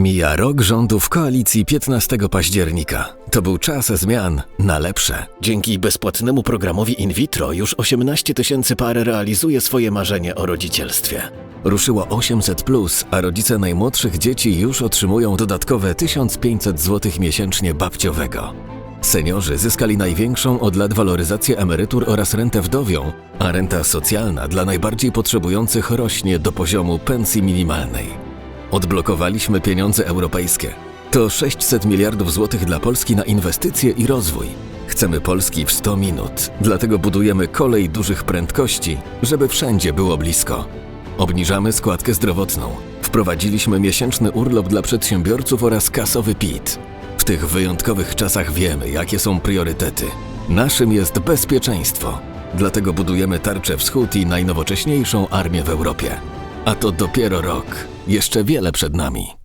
Mija rok rządów koalicji 15 października. To był czas zmian na lepsze. Dzięki bezpłatnemu programowi in vitro już 18 tysięcy par realizuje swoje marzenie o rodzicielstwie. Ruszyło 800, a rodzice najmłodszych dzieci już otrzymują dodatkowe 1500 zł miesięcznie babciowego. Seniorzy zyskali największą od lat waloryzację emerytur oraz rentę wdowią, a renta socjalna dla najbardziej potrzebujących rośnie do poziomu pensji minimalnej. Odblokowaliśmy pieniądze europejskie. To 600 miliardów złotych dla Polski na inwestycje i rozwój. Chcemy Polski w 100 minut, dlatego budujemy kolej dużych prędkości, żeby wszędzie było blisko. Obniżamy składkę zdrowotną. Wprowadziliśmy miesięczny urlop dla przedsiębiorców oraz kasowy PIT. W tych wyjątkowych czasach wiemy, jakie są priorytety. Naszym jest bezpieczeństwo. Dlatego budujemy Tarczę Wschód i najnowocześniejszą armię w Europie. A to dopiero rok. Jeszcze wiele przed nami.